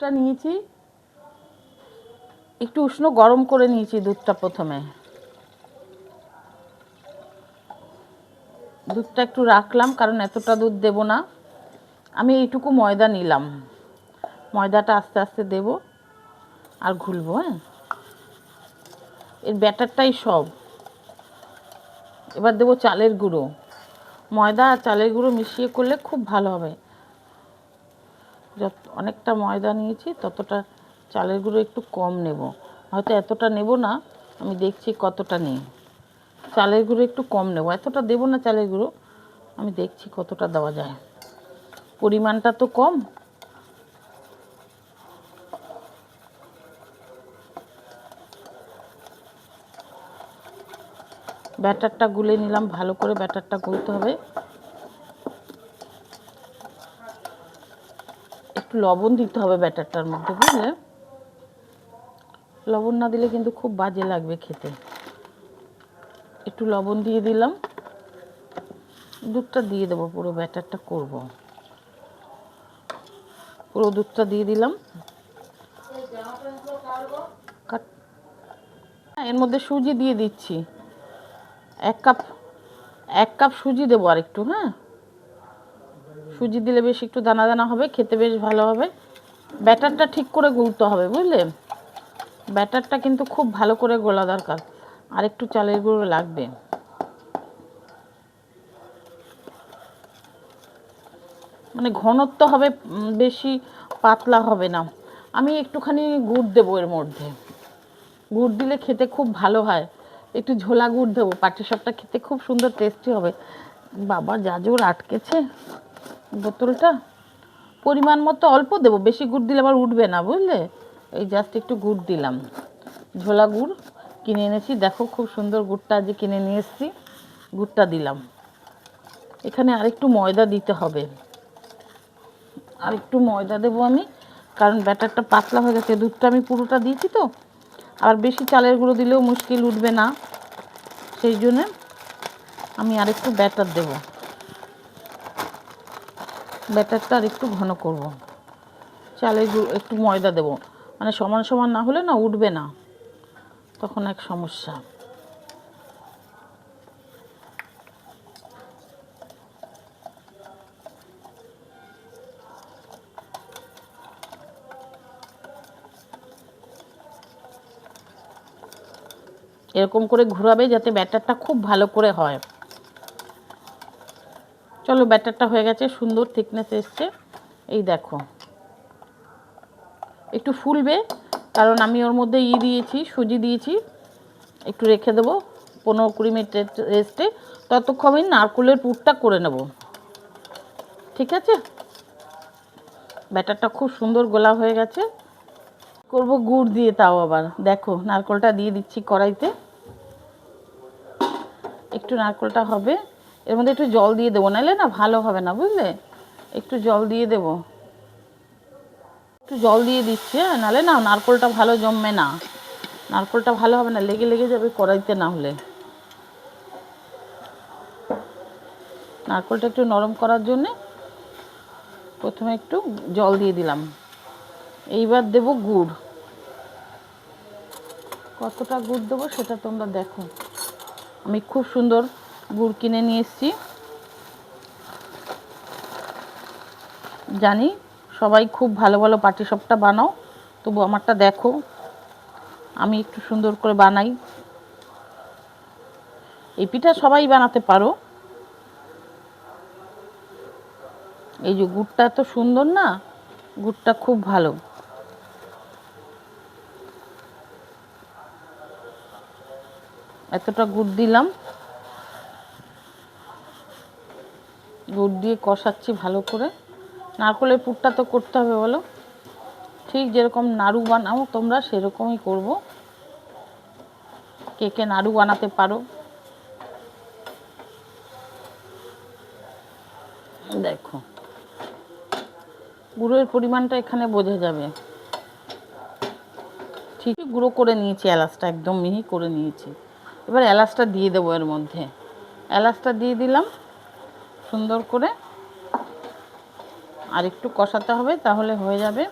দুধটা নিয়েছি। একটু উষ্ণ গরম করে নিয়েছি দুধটা প্রথমে। দুধটা একটু রাখলাম, কারণ এতটা দুধ দেব না। আমি এইটুকু ময়দা নিলাম। ময়দাটা আস্তে আস্তে দেব আর ঘুলবো হ্যাঁ? এর ব্যাটারটাই সব। এবার দেবো চালের গুঁড়ো। ময়দা আর চালের গুঁড়ো মিশিয়ে করলে খুব ভালো হবে। যত অনেকটা ময়দা নিয়েছি, ততটা চালের গুঁড়ো একটু কম নেব। হয়তো এতটা নেব না, আমি দেখছি কতটা নেই। চালের গুঁড়ো একটু কম নেব। এতটা দেবো না চালের গুঁড়ো, আমি দেখছি কতটা দেওয়া যায়। পরিমাণটা তো কম। ব্যাটারটা গুলে নিলাম, ভালো করে ব্যাটারটা গুলতে হবে। লবণ দিতে হবে ব্যাটারটার মধ্যে বুঝলে? লবণ না দিলে কিন্তু খুব বাজে লাগবে খেতে। একটু লবণ দিয়ে দিলাম। দুধটা দিয়ে দেবো পুরো ব্যাটারটা করব। পুরো দুধটা দিয়ে দিলাম। হ্যাঁ, এর মধ্যে সুজি দিয়ে দিচ্ছি। এক কাপ এক কাপ সুজি দেবো আর একটু হ্যাঁ? সুজি দিলে বেশ একটু দানা দানা হবে, খেতে বেশ ভালো হবে। ব্যাটারটা ঠিক করে গুলতে হবে, বুঝলে? ব্যাটারটা কিন্তু খুব ভালো করে গোলা দরকার, আর একটু চালের গুঁড়ো লাগবে। মানে ঘনত্ব হবে বেশি পাতলা হবে না। আমি একটুখানি গুড় দেবো এর মধ্যে। গুড় দিলে খেতে খুব ভালো হয়। একটু ঝোলা গুড় দেবো পাটিসাপটা খেতে খুব সুন্দর, টেস্টি হবে। বাবা, যা জোর আটকেছে। বোতলটা? পরিমাণ মতো অল্প দেবো, বেশি গুড় দিলে আবার উঠবে না, বুঝলে? এই জাস্ট একটু গুড় দিলাম। ঝোলা গুড় কিনে এনেছি, দেখো খুব সুন্দর গুড়টা আজকে কিনে নিয়ে এসেছি, গুড়টা দিলাম। এখানে আরেকটু ময়দা দিতে হবে। আর একটু ময়দা দেবো আমি, কারণ ব্যাটারটা পাতলা হয়ে গেছে, দুধটা আমি পুরোটা দিয়েছি তো। আর বেশি চালের গুঁড়ো দিলেও মুশকিল উঠবে না। সেই জন্যে আমি আরেকটু ব্যাটার দেবো। ব্যাটারটা আর একটু ঘন করব। গুঁড়ো একটু ময়দা দেবো। মানে সমান সমান না হলে না উঠবে না। তখন এক সমস্যা। এরকম করে ঘোরাবে যাতে ব্যাটারটা খুব ভালো করে হয়। চলো ব্যাটারটা হয়ে গেছে, সুন্দর থিকনেস এসছে। এই দেখো। একটু ফুলবে, কারণ আমি ওর মধ্যে ই দিয়েছি, সুজি দিয়েছি। একটু রেখে দেবো, পনেরো কুড়ি মিনিট রেস্টে ততক্ষণ আমি নারকুলের পুরটা করে নেব। ঠিক আছে? ব্যাটারটা খুব সুন্দর গোলা হয়ে গেছে। করব গুড় দিয়ে তাও আবার। দেখো, নারকলটা দিয়ে দিচ্ছি কড়াইতে। একটু নারকলটা হবে। এর মধ্যে একটু জল দিয়ে দেবো, নাহলে না ভালো হবে না, বুঝলে? একটু জল দিয়ে দেবো। একটু জল দিয়ে দিচ্ছি হ্যাঁ নাহলে না নারকলটা ভালো জমবে না। নারকলটা ভালো হবে না, লেগে লেগে যাবে কড়াইতে না হলে। নারকলটা একটু নরম করার জন্যে প্রথমে একটু জল দিয়ে দিলাম। এইবার দেব গুড়। কতটা গুড় দেবো সেটা তোমরা দেখো। আমি খুব সুন্দর গুড় কিনে নিয়ে এসেছি। জানি সবাই খুব ভালো ভালো পাটিসাপটা বানাও, তবু আমারটা দেখো। আমি একটু সুন্দর করে বানাই। এই পিঠা সবাই বানাতে পারো। এই যে গুড়টা এত সুন্দর না, গুড়টা খুব ভালো। এতটা গুড় দিলাম। গুড় দিয়ে কষাচ্ছি ভালো করে। নারকলের পুরটা তো করতে হবে বলো। ঠিক যেরকম নাড়ু বানাও, তোমরা সেরকমই করব। কে কে নাড়ু বানাতে পারো। দেখো। গুঁড়োর পরিমাণটা এখানে বোঝা যাবে। ঠিক গুঁড়ো করে নিয়েছি, এলাচটা একদম মিহি করে নিয়েছি। এবার এলাচটা দিয়ে দেবো এর মধ্যে। এলাচটা দিয়ে দিলাম। সুন্দর করে আর একটু কষাতে হবে, তাহলে হয়ে যাবে।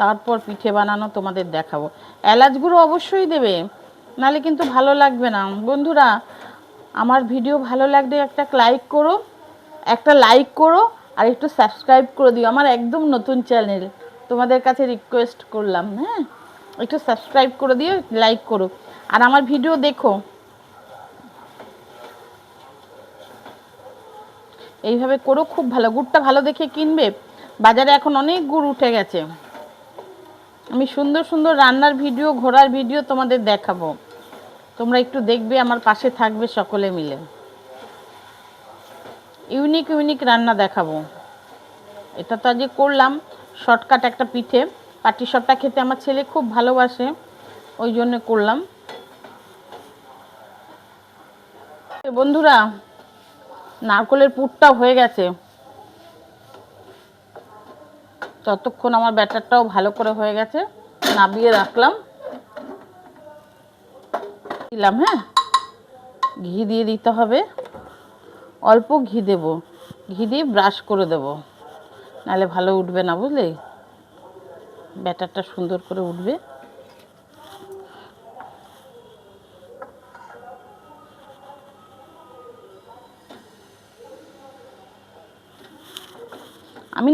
তারপর পিঠে বানানো তোমাদের দেখাবো। এলাচ গুঁড়ো অবশ্যই দেবে, নালে কিন্তু ভালো লাগবে না। বন্ধুরা, আমার ভিডিও ভালো লাগলে একটা লাইক করো, একটা লাইক করো, আর একটু সাবস্ক্রাইব করে দিও। আমার একদম নতুন চ্যানেল তোমাদের কাছে রিকোয়েস্ট করলাম হ্যাঁ? একটু সাবস্ক্রাইব করে দিও লাইক করো। আর আমার ভিডিও দেখো এইভাবে করো, খুব ভালো। গুড়টা ভালো দেখে কিনবে। বাজারে এখন অনেক গুড় উঠে গেছে। আমি সুন্দর সুন্দর রান্নার ভিডিও, ঘোরার ভিডিও তোমাদের দেখাবো। তোমরা একটু দেখবে, আমার পাশে থাকবে সকলে মিলে। ইউনিক ইউনিক রান্না দেখাবো। এটা তো আজকে করলাম, শর্টকাট একটা পিঠে। পাটি সবটা খেতে আমার ছেলে খুব ভালোবাসে, ওই জন্য করলাম। বন্ধুরা নারকলের পুরটা হয়ে গেছে। ততক্ষণ আমার ব্যাটারটাও ভালো করে হয়ে গেছে। নাবিয়ে রাখলাম। দিলাম হ্যাঁ? ঘি দিয়ে দিতে হবে। অল্প ঘি দেব। ঘি দিয়ে ব্রাশ করে দেব। নাহলে ভালো উঠবে না, বুঝলি? ব্যাটারটা সুন্দর করে উঠবে।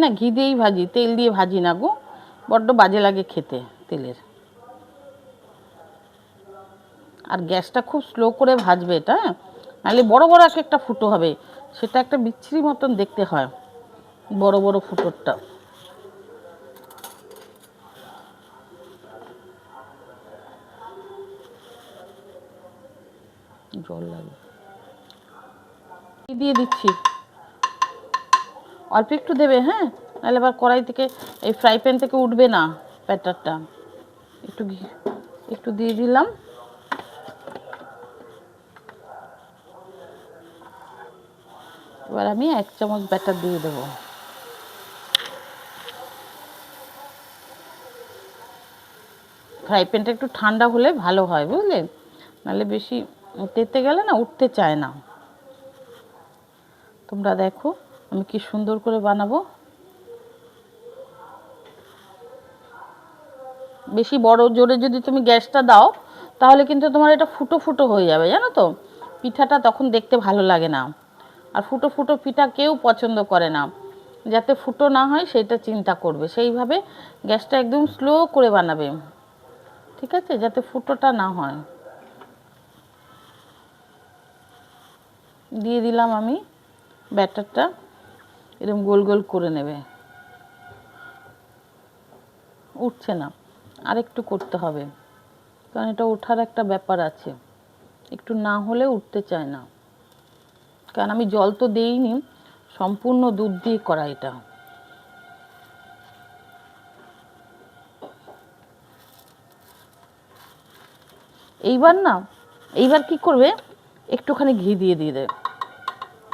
না ঘি দিয়েই ভাজি, তেল দিয়ে ভাজি না গো, বড্ড বাজে লাগে খেতে তেলের। আর গ্যাসটা খুব স্লো করে ভাজবে এটা হ্যাঁ? নাহলে বড় বড় এক একটা ফুটো হবে, সেটা একটা বিচ্ছিরি মতন দেখতে হয়, বড় বড় ফুটোরটা। জল লাগে দিয়ে দিচ্ছি। অল্প একটু দেবে হ্যাঁ? নাহলে আবার কড়াই থেকে, এই ফ্রাই প্যান থেকে উঠবে না ব্যাটারটা একটু একটু দিয়ে দিলাম। এবার আমি এক চামচ ব্যাটার দিয়ে দেবো। ফ্রাই প্যানটা একটু ঠান্ডা হলে ভালো হয় বুঝলেন নাহলে বেশি তেতে গেলে না, উঠতে চায় না। তোমরা দেখো। আমি কি সুন্দর করে বানাবো? বেশি বড় জোরে যদি তুমি গ্যাসটা দাও, তাহলে কিন্তু তোমার এটা ফুটো ফুটো হয়ে যাবে, জানো তো? পিঠাটা তখন দেখতে ভালো লাগে না। আর ফুটো ফুটো পিঠা কেউ পছন্দ করে না। যাতে ফুটো না হয়, সেটা চিন্তা করবে। সেইভাবে গ্যাসটা একদম স্লো করে বানাবে। ঠিক আছে? যাতে ফুটোটা না হয়। দিয়ে দিলাম আমি ব্যাটারটা। এরকম গোল গোল করে নেবে। উঠছে না। আর একটু করতে হবে। কারণ এটা ওঠার একটা ব্যাপার আছে। একটু না হলে উঠতে চায় না। কারণ আমি জল তো দেইনি, সম্পূর্ণ দুধ দিয়ে করা এটা। এইবার না, এইবার কি করবে? একটুখানি ঘি দিয়ে দিয়ে দেবে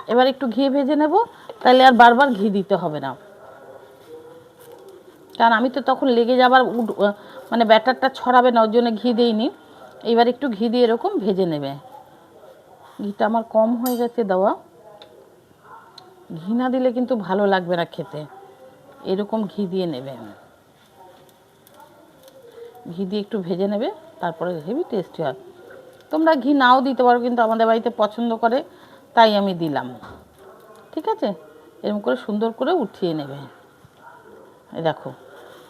এবার একটু ঘি ভেজে নেব তাহলে আর বারবার ঘি দিতে হবে না। কারণ আমি তো তখন লেগে যাবার মানে ব্যাটারটা ছড়াবে না, ওর জন্য ঘি দিইনি। এবার একটু ঘি দিয়ে এরকম ভেজে নেবে। ঘিটা আমার কম হয়ে গেছে দেওয়া। ঘি না দিলে কিন্তু ভালো লাগবে না খেতে। এরকম ঘি দিয়ে নেবে। ঘি দিয়ে একটু ভেজে নেবে, তারপরে হেভি টেস্টি হয়। তোমরা ঘি নাও দিতে পারো, কিন্তু আমাদের বাড়িতে পছন্দ করে, তাই আমি দিলাম। ঠিক আছে? এরকম করে সুন্দর করে উঠিয়ে নেবে। দেখো,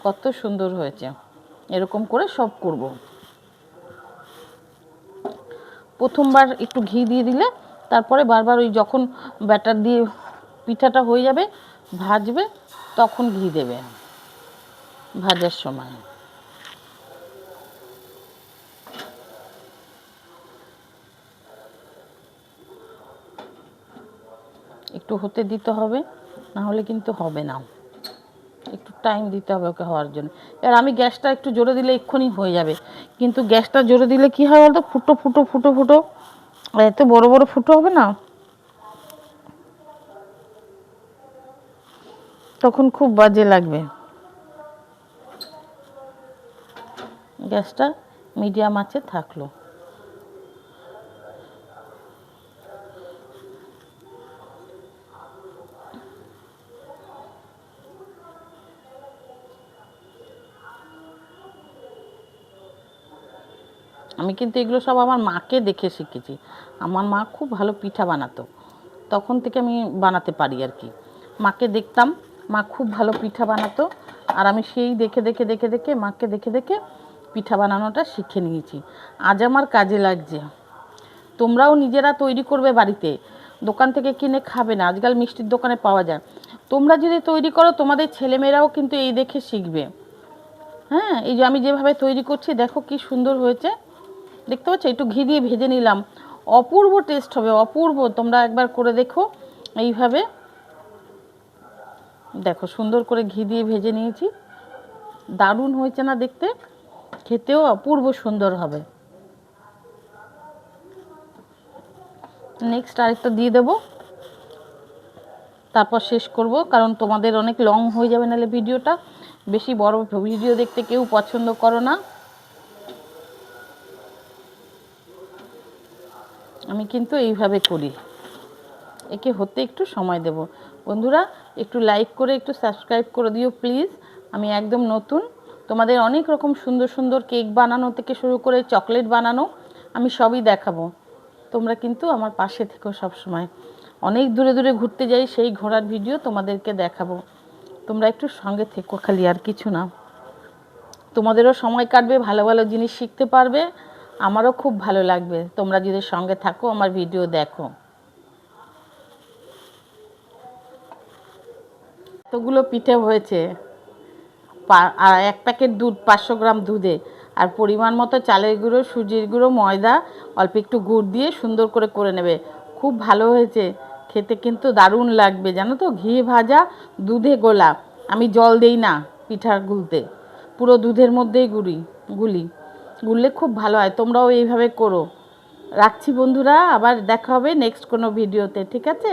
কত সুন্দর হয়েছে। এরকম করে সব করব। প্রথমবার একটু ঘি দিয়ে দিলে, তারপরে বারবার ওই যখন ব্যাটার দিয়ে পিঠাটা হয়ে যাবে, ভাজবে, তখন ঘি দেবে। ভাজার সময়। একটু হতে দিতে হবে না হলে কিন্তু হবে না। একটু টাইম দিতে হবে ওকে হওয়ার জন্য। এবার আমি গ্যাসটা একটু জোরে দিলে এক্ষুনি হয়ে যাবে। কিন্তু গ্যাসটা জোরে দিলে কি হয় বলতো? ফুটো ফুটো ফুটো ফুটো। এত বড় বড় ফুটো হবে না? তখন খুব বাজে লাগবে। গ্যাসটা মিডিয়াম আছে থাকল। আমি কিন্তু এগুলো সব আমার মাকে দেখে শিখেছি। আমার মা খুব ভালো পিঠা বানাতো। তখন থেকে আমি বানাতে পারি আর কি। মাকে দেখতাম, মা খুব ভালো পিঠা বানাতো আর আমি সেই দেখে দেখে দেখে দেখে, মাকে দেখে দেখে পিঠা বানানোটা শিখে নিয়েছি। আজ আমার কাজে লাগছে। তোমরাও নিজেরা তৈরি করবে বাড়িতে। দোকান থেকে কিনে খাবে না। আজকাল মিষ্টির দোকানে পাওয়া যায়। তোমরা যদি তৈরি করো, তোমাদের ছেলেমেয়েরাও কিন্তু এই দেখে শিখবে। হ্যাঁ এই যে আমি যেভাবে তৈরি করছি, দেখো কি সুন্দর হয়েছে। দেখতে পাচ্ছ? একটু ঘি দিয়ে ভেজে নিলাম। অপূর্ব টেস্ট হবে, অপূর্ব। তোমরা একবার করে দেখো। এইভাবে দেখো, সুন্দর করে ঘি দিয়ে ভেজে নিয়েছি। দারুণ হয়েছে না দেখতে? খেতেও অপূর্ব সুন্দর হবে। নেক্সট আরেকটা দিয়ে দেবো। তারপর শেষ করব, কারণ তোমাদের অনেক লং হয়ে যাবে নাহলে ভিডিওটা বেশি বড় ভিডিও দেখতে কেউ পছন্দ করো না। আমি কিন্তু এইভাবে করি। একে হতে একটু সময় দেব। বন্ধুরা, একটু লাইক করে, একটু সাবস্ক্রাইব করে দিও প্লিজ আমি একদম নতুন। তোমাদের অনেক রকম সুন্দর সুন্দর কেক বানানো থেকে শুরু করে চকলেট বানানো আমি সবই দেখাবো। তোমরা কিন্তু আমার পাশে থেকো সব সময় অনেক দূরে দূরে ঘুরতে যাই, সেই ঘোরার ভিডিও তোমাদেরকে দেখাবো। তোমরা একটু সঙ্গে থেকো খালি, আর কিছু না। তোমাদেরও সময় কাটবে, ভালো ভালো জিনিস শিখতে পারবে। আমারও খুব ভালো লাগবে। তোমরা যদি সঙ্গে থাকো, আমার ভিডিও দেখো। এতগুলো পিঠে হয়েছে। আর এক প্যাকেট দুধ, পাঁচশো গ্রাম দুধে। আর পরিমাণ মতো চালের গুঁড়ো, সুজির গুঁড়ো, ময়দা, অল্প একটু গুড় দিয়ে সুন্দর করে করে নেবে। খুব ভালো হয়েছে। খেতে কিন্তু দারুণ লাগবে, জানো তো? ঘি ভাজা, দুধে গোলা। আমি জল দেই না পিঠার গুলতে। পুরো দুধের মধ্যেই গুড়ি, গুলি। গুললে খুব ভালো হয়। তোমরাও এইভাবে করো। রাখছি বন্ধুরা, আবার দেখা হবে নেক্সট কোনো ভিডিওতে ঠিক আছে?